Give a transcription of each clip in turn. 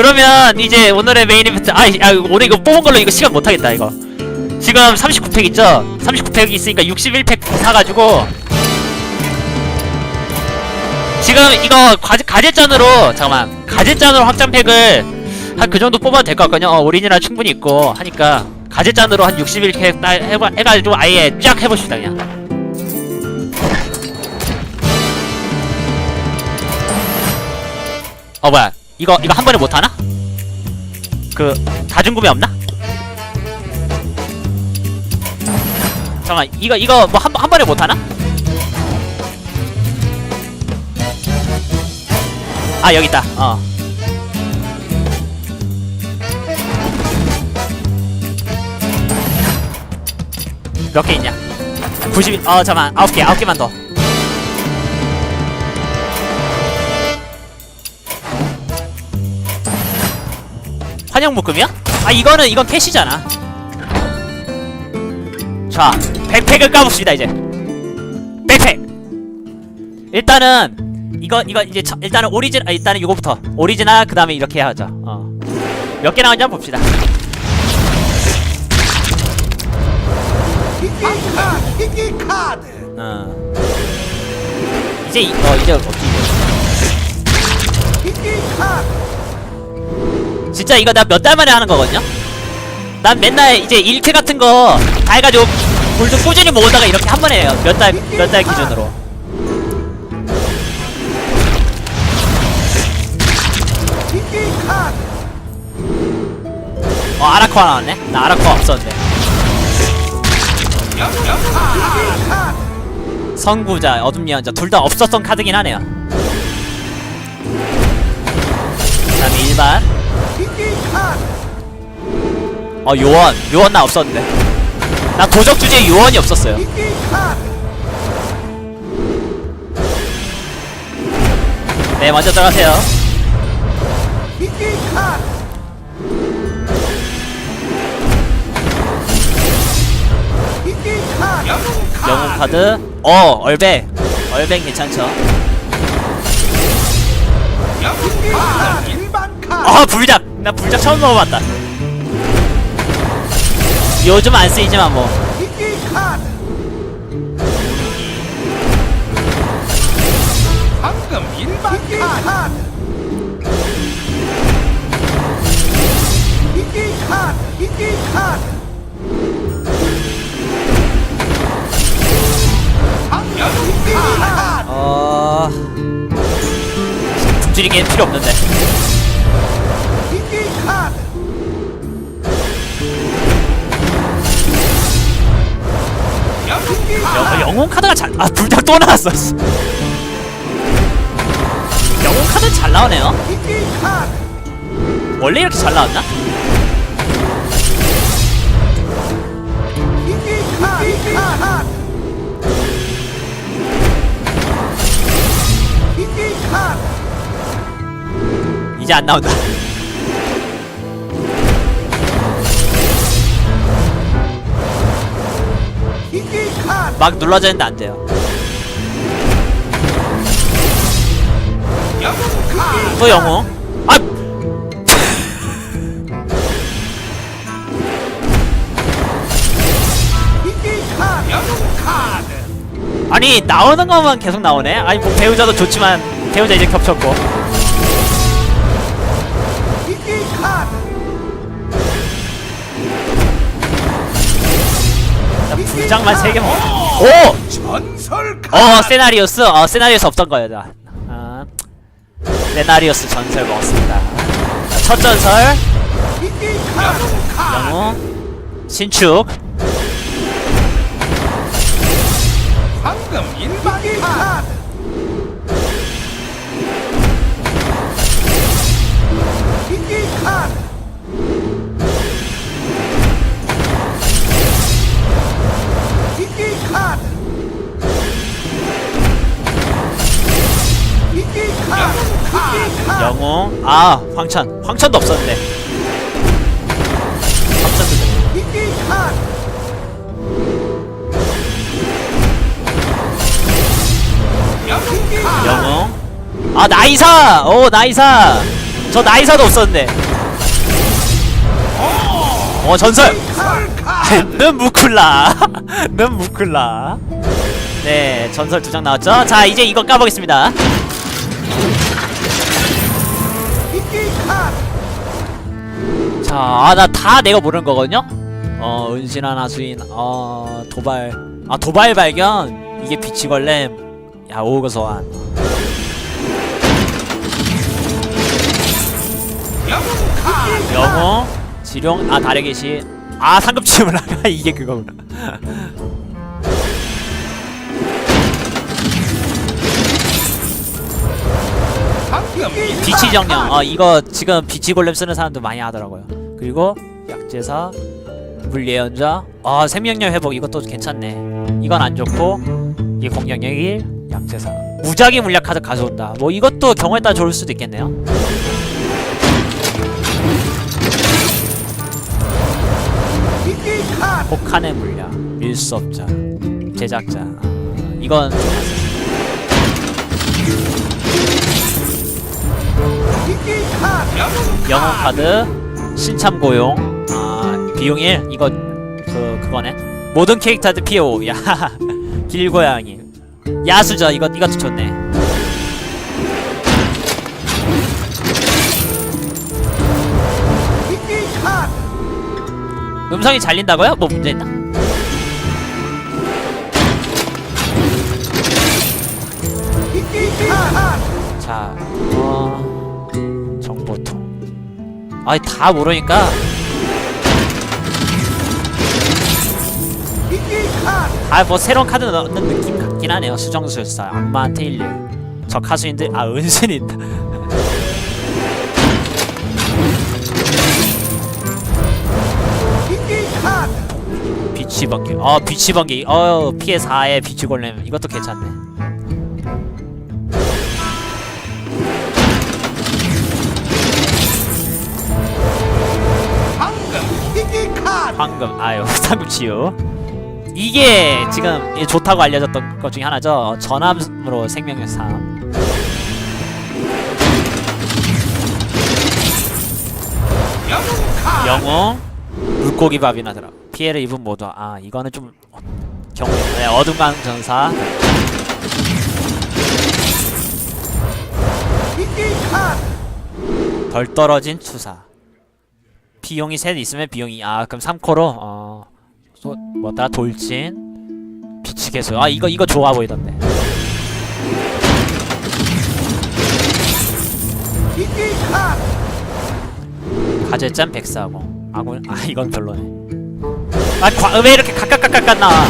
그러면 이제 오늘의 메인 이벤트 아, 아 오늘 이거 뽑은 걸로 이거 시간 못하겠다 이거. 지금 39팩 있죠? 39팩 있으니까 61팩 사가지고. 지금 이거 가제, 가제짠으로 잠깐만 가제짠으로 확장팩을 한 그 정도 뽑아도 될 것 같거든요. 어, 오리지널 충분히 있고 하니까 가제짠으로 한 61팩 따- 해봐, 해가지고 아예 쫙 해봅시다 그냥. 어 뭐야 이거 이거 한 번에 못 하나? 그 다중구매 없나? 잠깐 이거 이거 뭐 한 한 번에 못 하나? 아 여기 있다 어 몇 개 있냐? 90, 어, 잠깐만, 9개, 9개만 더. 환영 묶음이야? 아, 이거는, 이건 캐시잖아. 자, 백팩을 까봅시다, 이제. 백팩! 일단은, 이거, 이거, 이제, 첫- 일단은 오리진, 아, 일단은 이거부터. 오리지널, 그 다음에 이렇게 하자. 어. 몇 개 나왔냐 봅시다. 희귀 카드. 어. 이제, 이- 어, 이제 어떻게. 희귀 카드. 진짜 이거 나 몇 달 만에 하는 거거든요? 난 맨날 이제 일크 같은 거 다 해가지고 골드 꾸준히 모으다가 이렇게 한 번에 해요. 몇 달, 몇 달 기준으로. 어, 아라코아 나왔네? 나 아라코아 없었는데. 선구자, 어둠 예언자, 둘 다 없었던 카드긴 하네요. 그 다음에 일반. 어, 요원. 요원 나 없었는데. 나 도적 주제에 요원이 없었어요. 네, 먼저 들어가세요. 영웅 카드. 어, 얼배. 얼배 괜찮죠? 아 불작 나 불작 처음 먹어봤다 요즘 안 쓰이지만 뭐. 방금 일반 카드. 희귀 카드. 희귀 카드. 어... 굶주리기엔 필요 없는데 영, 영웅 카드가 잘.. 아 불작 또 나왔어 씨. 영웅 카드 잘 나오네요. 원래 이렇게 잘 나왔나? 이제 안 나온다 막 눌러져 있는데 안 돼요. 또 아! 카드. 영웅 카드. 아니 나오는 것만 계속 나오네 아니 뭐 배우자도 좋지만 배우자 이제 겹쳤고 장만 3개 먹어. 오! 전설. 어 세나리오스? 어 세나리오스 없던 거예요 아, 세나리오스 전설 먹었습니다. 첫 전설. 영웅. 신축. 방금 일반 카 아 희귀 카드. 희귀 카드. 영웅 아 나이사! 오 나이사! 저 나이사도 없었는데 어 전설! 는 무쿨라. 는 무쿨라. 네 전설 두 장 나왔죠? 자 이제 이거 까보겠습니다 자, 아, 나 다 내가 모르는 거거든요? 어, 은신한 하수인, 어, 도발. 아, 도발 발견? 이게 비치걸렘. 야, 오그 소환. 영웅, 지룡, 아, 달의 계시. 아, 상급치물 나가. 이게 그거구나. 비치 정령. 어, 이거 지금 비치 골렘 쓰는 사람도 많이 하더라고요. 그리고 약제사, 물예언자. 아, 생명력 회복 이것도 괜찮네. 이건 안 좋고 이게 공격력 1, 약제사. 무작위 물약 카드 가져온다. 뭐 이것도 경우에 따라 좋을 수도 있겠네요. 혹한의 물약, 밀수 없자, 제작자. 아, 이건 영웅 카드, 신참 고용, 아 비용 1 이거 그 그거네. 모든 캐릭터들 PO 야 길고양이 야수저 이거 이것도 좋네. 음성이 잘린다고요? 뭐 문제 칸 자, 아이 다 모르니까 아 뭐 새로운 카드 넣는 느낌 같긴 하네요. 수정술사, 악마한테 일일, 적 하수인들 아. 이끼 칸 비치 번개. 어 비치 번개. 어 피해 4에 비치 골렘 이것도 괜찮네. 방금 아유 상급치유. 이게 지금 이 좋다고 알려졌던 것 중에 하나죠. 전함으로 생명력 3. 영웅 물고기 밥이나 들어. 피해를 입은 모두 아 이거는 좀 경우 네, 어둠강 전사 덜 떨어진 추사. 비용이 셋 있으면 비용이 아 그럼 3코로? 어. 소, 뭐다? 돌진? 비치 개수. 아 이거 이거 좋아 보이던데. 가제짠 백사공. 아군 아 이건 별로네. 아왜 이렇게 각각각각 나와?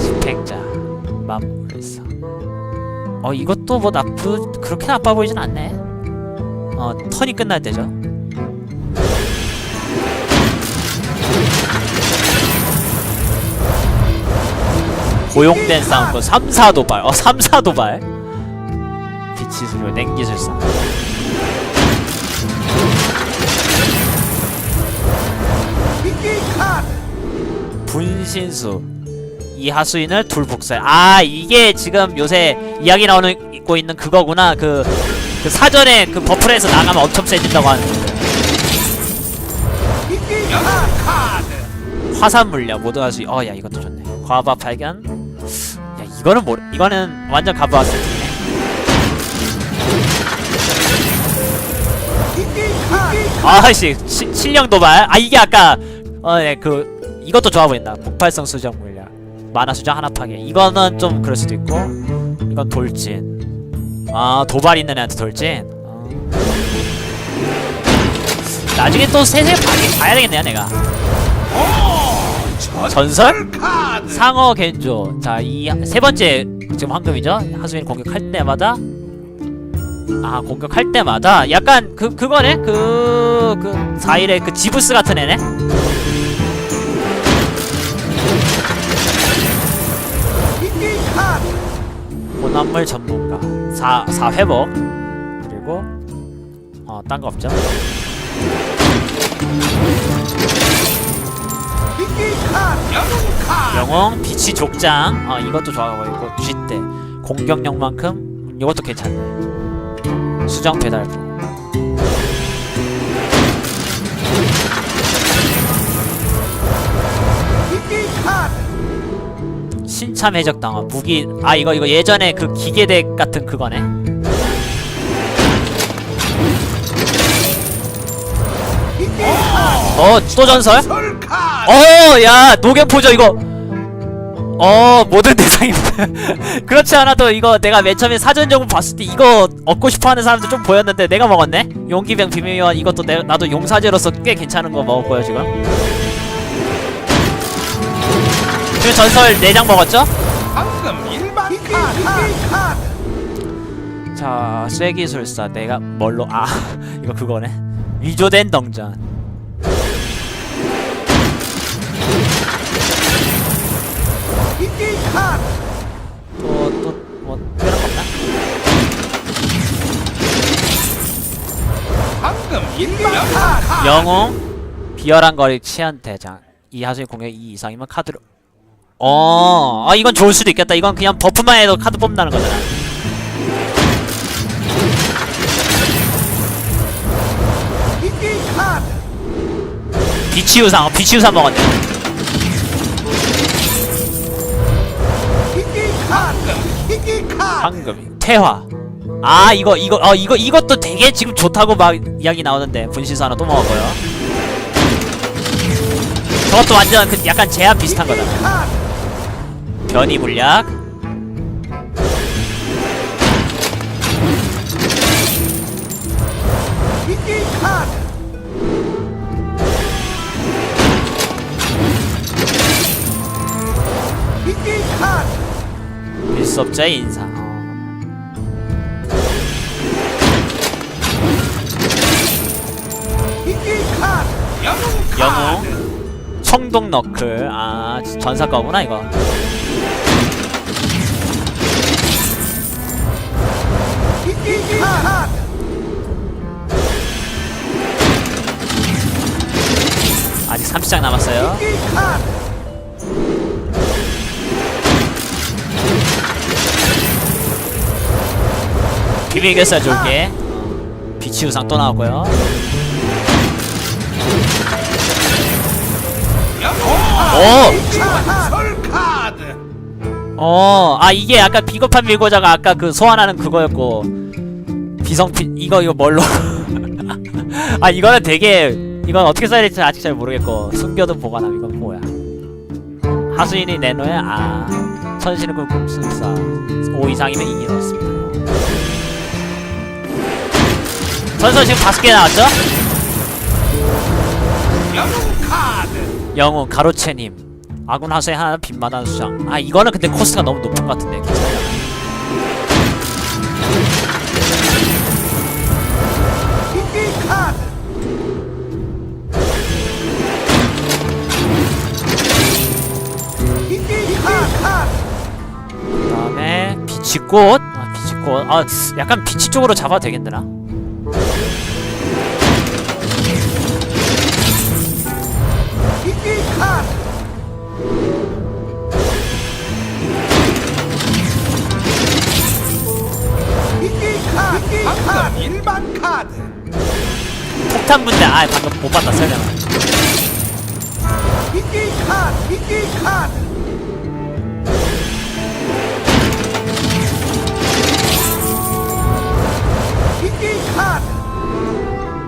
집행자 맘리사 어 이것도 뭐 나쁘 그렇게 나빠 보이진 않네. 어 턴이 끝날 때죠. 고용된 싸움꾼 3, 4 도발. 어 3, 4 도발. 빛이 수료 냉기술사. 분신수 이 하수인을 둘 복사해 아 이게 지금 요새 이야기 나오는 있고 있는 그거구나. 그, 그 사전에 그 버프에서 나가면 엄청 세진다고 하는. 화산 물량 모두 할수 어야 이것도 좋네. 과바 발견. 야 이거는 뭐 이거는 완전 칸 아씨 시- 실력 도발. 아 이게 아까 어네그 이것도 좋아 보인다 폭발성 수정 물량 만화 수정 하나 파괴 이거는 좀 그럴 수도 있고 이건 돌진. 아 도발 있는 애한테 돌진? 어. 나중에 또 세세 봐야, 되겠네요 내가. 전설? 카드 상어 겐조. 자 이 세 번째 지금 황금이죠? 하수인 공격할 때마다 아 공격할 때마다 약간 그 그거네? 그그 4일의 그 지부스 같은 애네 혼합물 전문가 4, 4 회복. 그리고 어 딴 거 없죠? 영웅 빛이 족장. 어 이것도 좋아 보이고 쥐대 공격력만큼 음, 이것도 괜찮네 수정 배달부 신참 해적 당화 무기 아 이거 이거 예전에 그 기계덱 같은 그거네. 카드 어또 전설? 어야 노견포죠 이거. 어 모든 대상입니다 그렇지 않아도 이거 내가 맨 처음에 사전적으로 봤을 때 이거 얻고 싶어하는 사람들 좀 보였는데 내가 먹었네? 용기병 비밀요원 이것도 내, 나도 용사제로서 꽤 괜찮은 거 먹었고요 지금 지금 전설 4장 먹었죠? 방금 일반 카드. 희귀 카드. 자 쇠기술사 내가 뭘로 아 이거 그거네. 위조된 덩전. 또또뭐 특별한 거 없나? 방금 일반 카드. 영웅 비열한 거리 치안 대장. 이 하수의 공격 2 이상이면 카드로 어, 아 이건 좋을 수도 있겠다. 이건 그냥 버프만 해도 카드 뽑는다는 거잖아. 카드 비치유상, 어, 먹었네. 카드 희귀 카드 황금, 태화. 아 이거 이거 어 이거 이것도 되게 지금 좋다고 막 이야기 나오는데 분신사 하나 또 먹었고요. 저것도 완전 그 약간 제한 비슷한 카드 변이 물약. 영웅 카드 영웅. 청동 너클. 아 전사 거구나 이거. 아직 30장 남았어요. 비밀 결사 줄게. 비치우상 또 나왔고요. 오! 어, 아 이게 약간 비겁한 밀고자가 아까 그 소환하는 그거였고 비성피 이거 이거 뭘로? 아 이거는 되게 이건 어떻게 써야 될지 아직 잘 모르겠고 숨겨둔 보관함 이건 뭐야? 하수인이 내놓야 아 천신의 굴꿈술사 5 이상이면 이기 넣었습니다. 전설 지금 다섯 개 나왔죠? 영웅 가로채님 아군 하수에 하나 빈마단 수장 아 이거는 근데 코스트가 너무 높은 것 같은데 괜찮아 그 다음에 비치꽃. 아 비치꽃. 아 약간 비치 쪽으로 잡아도 카드 방금 일반 카드. 폭탄 분대. 아 방금 못 봤다 설명을. 희귀 카드 희귀 카드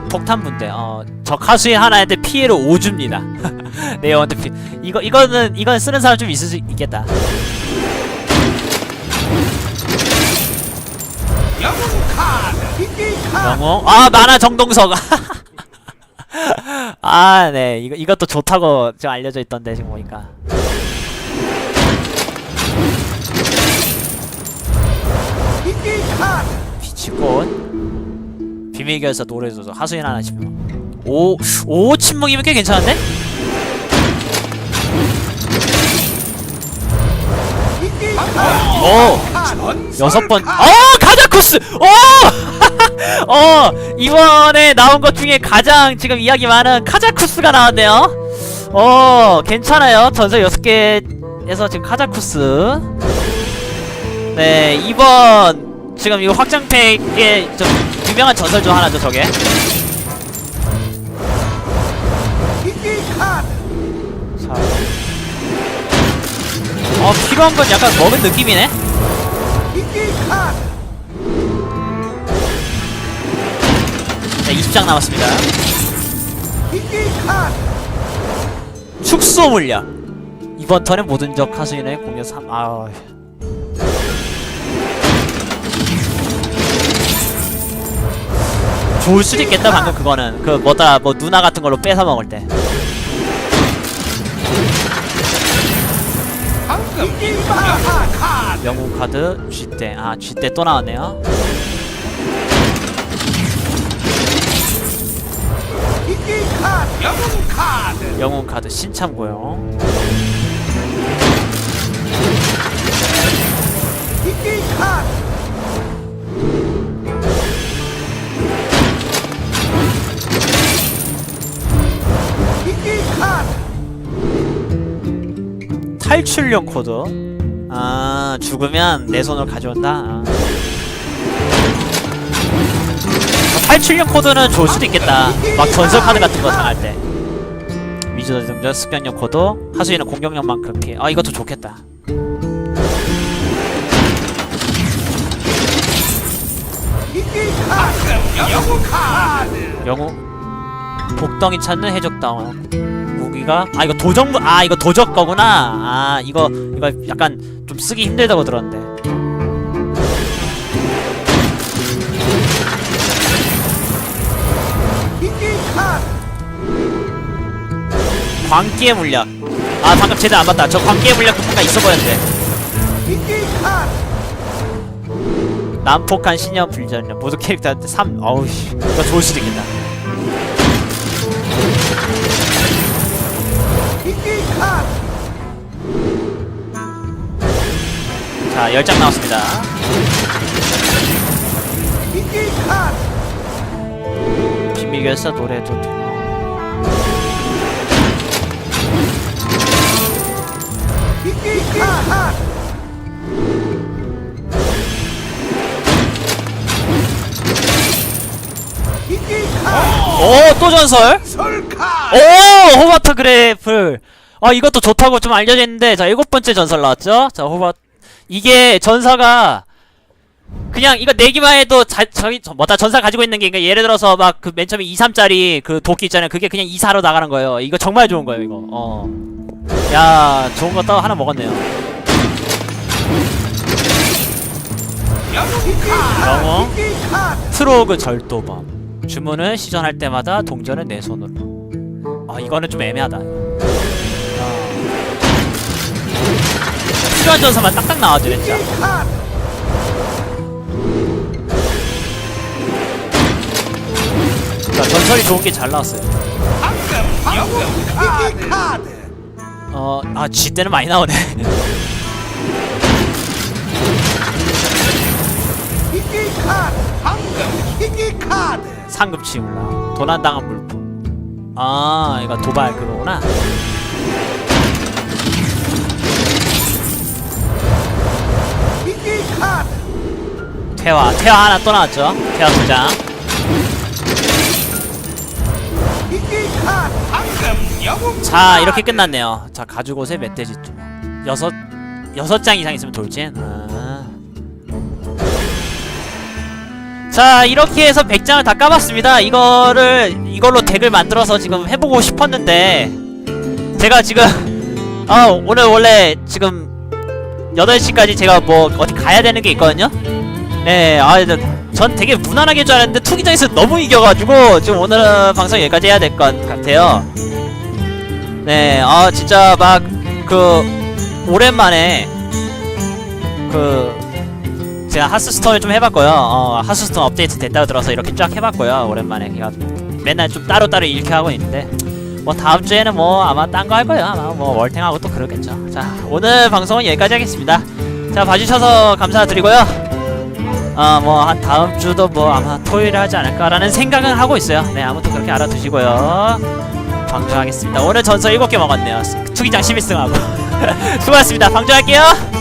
폭탄 분대 어적 하수인 하나한테 피해를 5줍니다. 내 영한테 피 이거 이거는 이건 쓰는 사람 좀 있을 수 있겠다. 영웅 카드 영웅? 아 만화 정동석. 아 네 이거 이것도 좋다고 지금 알려져 있던데 지금 보니까. 비치꽃 비밀 결사 노래조서 하수인 하나 치면 오, 오 침묵이면 꽤 괜찮은데? 오 여섯 번. 어! 카자쿠스! 오! 어 이번에 나온 것 중에 가장 지금 이야기 많은 카자쿠스가 나왔네요 어 괜찮아요 전설 여섯 개에서 지금 카자쿠스 네 이번 지금 이거 확장팩에 좀 유명한 전설 중 하나죠 저게? 자. 어 필요한 건 약간 먹은 느낌이네? 네 20장 남았습니다. 축소 물량. 이번 턴에 모든 적 하수인의 공격 3 아 좋을 수도 있겠다 방금 그거는. 그 뭐더라 뭐 누나 같은 걸로 뺏어 먹을 때. 영웅 카드 G대 아 G대 또 나왔네요. 영웅 카드 영웅 카드 신참고요 탈출용 코드. 아 죽으면 내 손으로 가져온다. 아. 아, 탈출용 코드는 좋을 수도 있겠다. 막 전설 카드 같은 거 당할 때. 위주도 등전 습관용 코드. 하수인은 공격력만큼 피해. 아 이것도 좋겠다. 영웅. 복덩이 찾는 해적 다운 무기가? 아 이거 무- 아 이거 도적 거구나. 아 이거 이거 약간 좀 쓰기 힘들다고 들었는데. 광기의 물약. 아 방금 제대로 안 봤다. 저 광기의 물약도 뭔가 있어 보였는데. 난폭한 신념 불전력. 모두 캐릭터한테 3 어우 씨. 이거 좋을 수도 있겠다 자 10장 나왔습니다. 비밀결사 노래도 카드 오또 전설? 오 호바트 그래플 아 이것도 좋다고 좀 알려져 있는데 자 일곱 번째 전설 나왔죠? 자 호바 이게 전사가 그냥 이거 내기만 해도 자, 저기 저, 뭐다 전사 가지고 있는 게 그러니까 예를 들어서 막 그 맨 처음에 2, 3짜리 그 도끼 있잖아요. 그게 그냥 2, 4로 나가는 거예요. 이거 정말 좋은 거예요 이거. 어 야 좋은 거 또 하나 먹었네요. 카드 트로그 절도범. 주문을 시전할 때마다 동전을 내 손으로. 아 이거는 좀 애매하다 필요한 전사만 딱딱 나와줘 진짜 자, 전설이 좋은 게 잘 나왔어요. 황금 영웅 카드 카드 어, 아, G 때는 많이 나오네. 상급치 올라. 도난당한 물품. 아, 이거 도발 그거구나. 퇴화, 퇴화 하나 또 나왔죠. 퇴화 두 장. 희귀 카드 황금 영웅 자, 이렇게 끝났네요. 자, 가죽옷에 멧돼지 쪽. 여섯, 여섯 장 이상 있으면 돌진. 아. 자, 이렇게 해서 100장을 다 까봤습니다. 이거를, 이걸로 덱을 만들어서 지금 해보고 싶었는데, 제가 지금, 아, 오늘 원래 지금 8시까지 제가 뭐 어디 가야 되는 게 있거든요? 네, 아, 저- 전 되게 무난하게 줄 알았는데 투기장에서 너무 이겨가지고 지금 오늘은 방송 여기까지 해야 될 것 같아요. 네, 아 진짜 막 그 오랜만에 그 제가 하스스톤을 좀 해봤고요. 어, 하스스톤 업데이트 됐다고 들어서 이렇게 쫙 해봤고요. 오랜만에 그냥 맨날 좀 따로따로 이렇게 하고 있는데 뭐 다음 주에는 뭐 아마 딴 거 할 거예요. 아마 뭐 월탱하고 또 그러겠죠. 자 오늘 방송은 여기까지 하겠습니다. 자 봐주셔서 감사드리고요. 어 뭐 한 다음 주도 뭐 아마 토요일에 하지 않을까라는 생각은 하고 있어요. 네 아무튼 그렇게 알아두시고요. 방송하겠습니다. 오늘 전설 7개 먹었네요. 투기장 11승하고. 수고하셨습니다. 방송할게요.